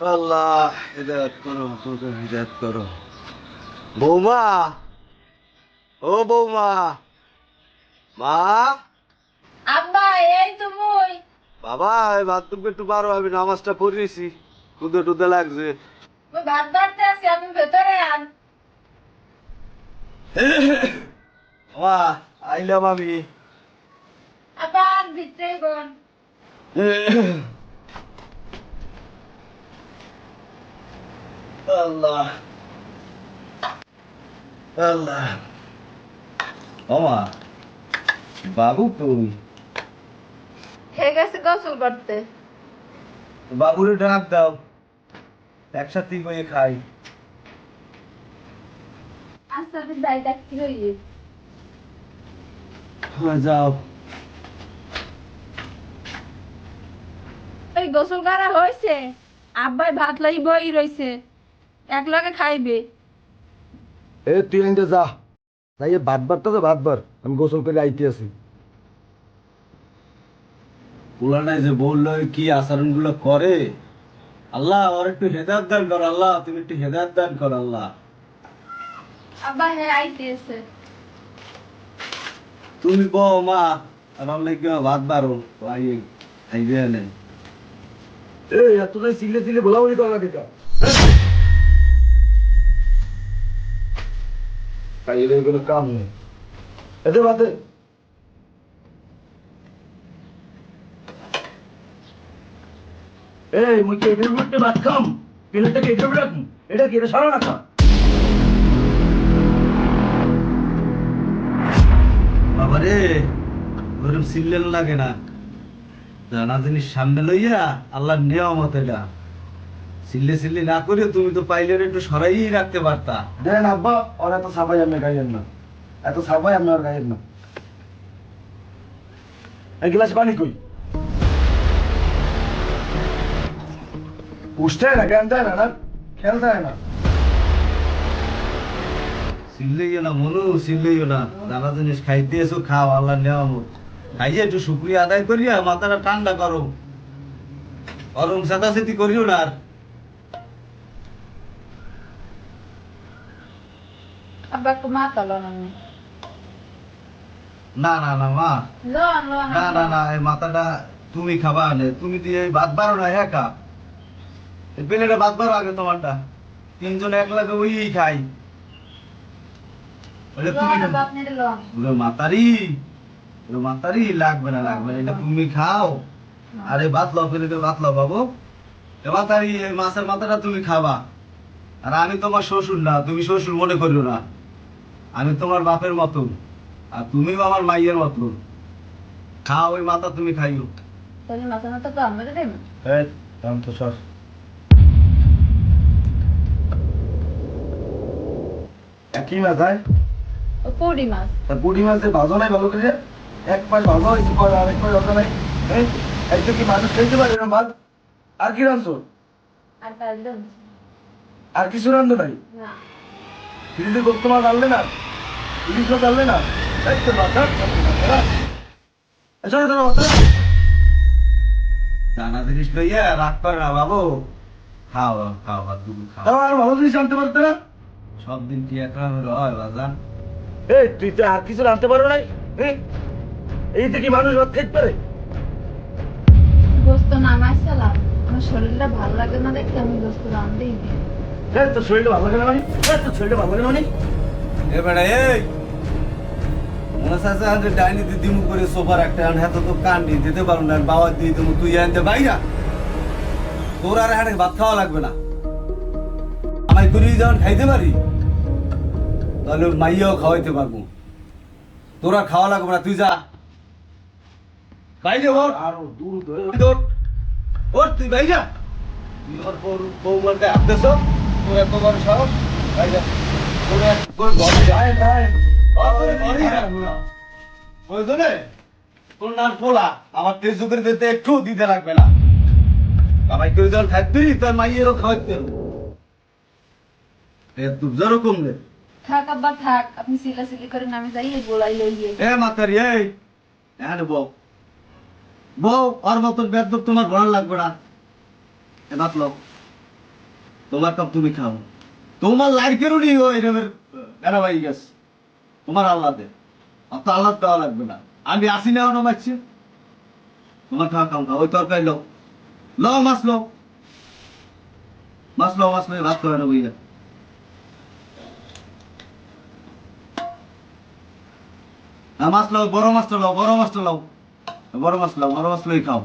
আল্লাহ হিদায়ত করো তোকে হিদায়ত করো। বৌমা ও বৌমা মা। আব্বা এই তো মুই। বাবা এই বাথরুমকে একটু বারো আমি নামাজটা পড়িয়েছি টুদে টুদে লাগছে। মুই ভাত বাড়তে আছি আপনি ভেতরে আন। মা আইলাম আমি। আন ভিতরে বোন আল্লাহ। আল্লাহ। মামা বাবু তুমি ঠিক আছে গোসল করতে। বাবুরে ডাক দাও একসাথে বইয়ে খাই। আচ্ছা কি হইয়ে। হ্যাঁ, যাও। ওই গোসল করা হয়েছে আব্বাই ভাত লাই বই রইছে। এক লগে খাইবে? এ তুই আনতে যা। তাই ভাত বারটা তো ভাত বার আমি গোসল করে আইতে আছি। পুরানাই যে বলল কি আচরণগুলো করে আল্লাহ ওর একটু হেদায়ত দান কর আল্লাহ তুমি একটু হেদায়ত দান কর আল্লাহ। আব্বা হ্যাঁ আইতেছে তুমি বউ মা আমার লাগে ভাত বারো আই আইবে না এই এতটাই চিল্লে চিল্লে বলাবলি করা লাগে তাই এদের কোনো কাম নেই। বাদে এই এদের মধ্যে রাখুন এটা কি এটা সারা রাখা বাবা রে ওরম সিল্লেন লাগে না। জানা জিনিস সামনে লইয়া আল্লাহর নিয়ামত এটা। সিল্লে সিল্লে না করে তুমি তো পাইলে একটু সরাই রাখতে পারতা। দেন আব্বা ওর এত সাফাই আমি গাইয়েন না। এত সাফাই আমি আর গাইয়েন না। এক গ্লাস পানি কই? পুষতে না জ্ঞান দেয় না না খেয়াল দেয় না। সিল্লেইও না মনু সিল্লেইও না। জানা জিনিস খাইতে এসো খাও আল্লাহর নিয়ামত। খাইয়ে একটু শুক্রিয়া আদায় করিয়া মাথাটা ঠান্ডা করো। গরম সাদাসিতি করিও না আর। লন না না না মা না না না এই মাথাটা তুমি খাবা নে তুমি দিয়ে ভাত বারো না একা এই প্লেটে ভাত বারো আগে তোমারটা তিনজন ওই খাই মাতারি মাতারি লাগবে না লাগবে এটা তুমি খাও আরে ভাত লাও প্লেটে ভাত লাও বাবু মাতারি মাছের মাথাটা তুমি খাবা আর আমি তোমার শ্বশুর না তুমি শ্বশুর মনে করিও না আমি তোমার বাপের মতন আর তুমিও আমার মাইয়ের মতন খাও ওই মাথা তুমি খাইও। তাহলে মাথা মাথা তো আমরা দেব এই দাম তো সর। একই মাথায় ও পুরি মাছ। তা পুঁটি মাছ দিয়ে ভাজো নাই ভালো করে। এক পাশ ভাজো হয়েছে পরে আরেক পাশ ভাজো নাই। এই কি মানুষ খেতে পারে না মাছ। আর কি রাঁধছো? আর আর কিছু রান্ধো নাই? না। করতে মাছ আনলে না ইলিশ মাছ আনলে না জিনিস লইয়া রাগ করে না বাবু। খাও খাও ভাত দুপুর আর ভালো জিনিস আনতে পারতে না? সব দিন কি একটা হয় বাজান এই তুই তো আর কিছু রাঁধতে পারো নাই এই? এই থেকে মানুষ ভাত খেতে পারে? গোস্ত নামাইছিলাম আমার শরীরটা ভালো লাগে না দেখে আমি গোস্ত রান্ধতেই দিই তোর শরীরটা ভালো মানে তোর শরীরটা ভালো লাগে না মানে এ এই! ডাইনি করে সোফার একটা আন হাতে তো কান্ডি দিতে পারো না বাবা দিয়ে তুই আনতে বাইরা তোর আর ভাত খাওয়া লাগবে না। আমায় করি যখন খাইতে পারি তাহলে মাইয়াও খাওয়াইতে পারব। তোরা খাওয়া লাগবে না তুই যা। বাইরে ওর আরও দূর ওর তুই বাইরা তুই ওর বউ বউমাকে আপতেছ আমার দিতে একটু দিতে লাগবে না। বাবাই যখন থাকবি তার মাইয়েরও থাক আব্বা থাক। আপনি সিলা সিলি করে নামে গোলাই লইয়ে এ মাতারি এই। হ্যাঁ বউ। বউ আর মতন বেদ তোমার ভালো লাগবে না। এ মাতলো তোমার কাপ তুমি খাও। তোমার লাইফেরও নি ও এরমের এরা ভাই গেছে তোমার আর তো আল্লাহ দেওয়া লাগবে না। আমি আসি না অন্য মারছি তোমার খাওয়া খাও খাও ওই তরকারি লো ল মাছ লো মাছ লো মাছ লো ভাত খাবে না হ্যাঁ মাছ লাও, বড় মাছটা লাও, বড় মাছটা লাও। বড় মাছ লাও, বড় মাছ লই খাও।